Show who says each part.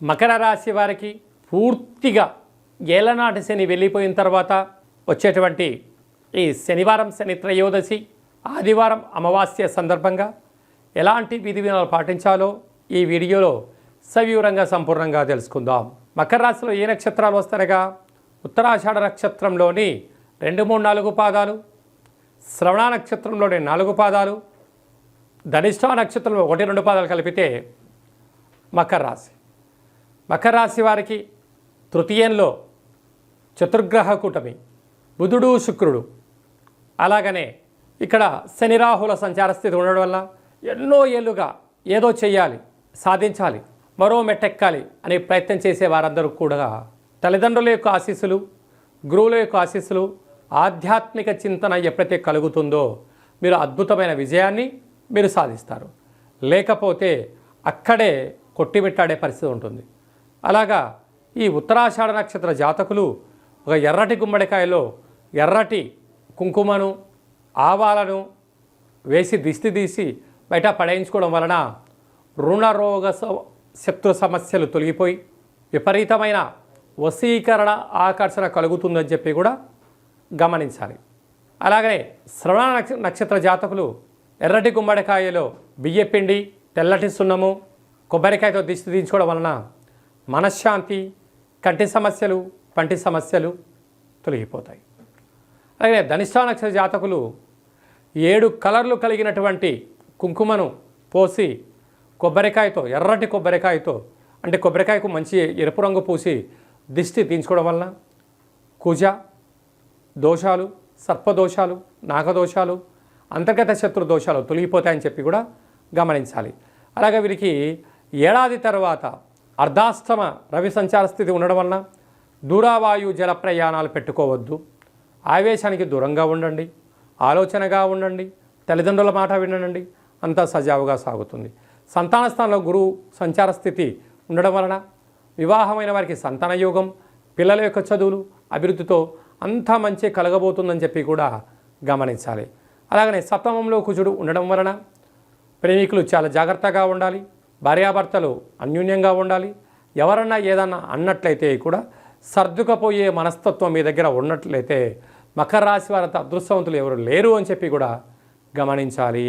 Speaker 1: మకర రాశి వారికి పూర్తిగా ఏలనాటి శని వెళ్ళిపోయిన తర్వాత వచ్చేటువంటి ఈ శనివారం శని త్రయోదశి ఆదివారం అమావాస్య సందర్భంగా ఎలాంటి విధి విధానాలు పాటించాలో ఈ వీడియోలో సవివరంగా సంపూర్ణంగా తెలుసుకుందాం. మకర రాశిలో ఏ నక్షత్రాలు వస్తారగా? ఉత్తరాషాఢ నక్షత్రంలోని రెండు మూడు నాలుగు పాదాలు శ్రవణ నక్షత్రంలోని నాలుగు పాదాలు ధనిష్ట నక్షత్రంలో ఒకటి రెండు పాదాలు కలిపితే మకర రాశి. మకర రాశి వారికి తృతీయంలో చతుర్గ్రహ కూటమి బుధుడు శుక్రుడు. అలాగనే ఇక్కడ శని రాహుల సంచార స్థితి ఉండడం వల్ల ఎన్నో ఏళ్ళుగా ఏదో చేయాలి సాధించాలి మరో మెట్టెక్కాలి అనే ప్రయత్నం చేసే వారందరూ కూడా తల్లిదండ్రుల యొక్క ఆశీస్సులు గురువుల యొక్క ఆశీస్సులు ఆధ్యాత్మిక చింతన ఎప్పుడైతే కలుగుతుందో మీరు అద్భుతమైన విజయాన్ని మీరు సాధిస్తారు. లేకపోతే అక్కడే కొట్టిమిట్టాడే పరిస్థితి ఉంటుంది. అలాగా ఈ ఉత్తరాషాఢ నక్షత్ర జాతకులు ఒక ఎర్రటి గుమ్మడికాయలో ఎర్రటి కుంకుమను ఆవాలను వేసి దిష్టి తీసి బయట పడేయించుకోవడం వలన రుణరోగ శత్రు సమస్యలు తొలగిపోయి విపరీతమైన వశీకరణ ఆకర్షణ కలుగుతుందని చెప్పి కూడా గమనించాలి. అలాగనే శ్రవణ నక్ష- నక్షత్ర జాతకులు ఎర్రటి గుమ్మడికాయలో బియ్యపిండి తెల్లటి సున్నము కొబ్బరికాయతో దిష్టి తీయించుకోవడం వలన మనశ్శాంతి కంటి సమస్యలు పంటి సమస్యలు తొలగిపోతాయి. అలాగే ధనిష్టా నక్షత్ర జాతకులు ఏడు కలర్లు కలిగినటువంటి కుంకుమను పోసి కొబ్బరికాయతో ఎర్రటి కొబ్బరికాయతో అంటే కొబ్బరికాయకు మంచి ఎరుపు రంగు పూసి దిష్టి తీయించుకోవడం వలన కుజ దోషాలు సర్పదోషాలు నాగదోషాలు అంతర్గత శత్రు దోషాలు తొలగిపోతాయని చెప్పి కూడా గమనించాలి. అలాగే వీరికి ఏడాది తర్వాత అర్ధాష్టమ రవి సంచార స్థితి ఉండడం వలన దూరావాయు జల ప్రయాణాలు పెట్టుకోవద్దు. ఆవేశానికి దూరంగా ఉండండి. ఆలోచనగా ఉండండి. తల్లిదండ్రుల మాట వినండి. అంతా సజావుగా సాగుతుంది. సంతాన స్థానంలో గురువు సంచార స్థితి ఉండడం వలన వివాహమైన వారికి సంతాన యోగం పిల్లల యొక్క చదువులు అభివృద్ధితో అంతా మంచి కలగబోతుందని చెప్పి కూడా గమనించాలి. అలాగనే సప్తమంలో కుజుడు ఉండడం వలన ప్రేమికులు చాలా జాగ్రత్తగా ఉండాలి. భార్యాభర్తలు అన్యోన్యంగా ఉండాలి. ఎవరన్నా ఏదన్నా అన్నట్లయితే కూడా సర్దుకపోయే మనస్తత్వం మీ దగ్గర ఉన్నట్లయితే మకర రాశి వారంత అదృష్టవంతులు ఎవరు లేరు అని చెప్పి కూడా గమనించాలి.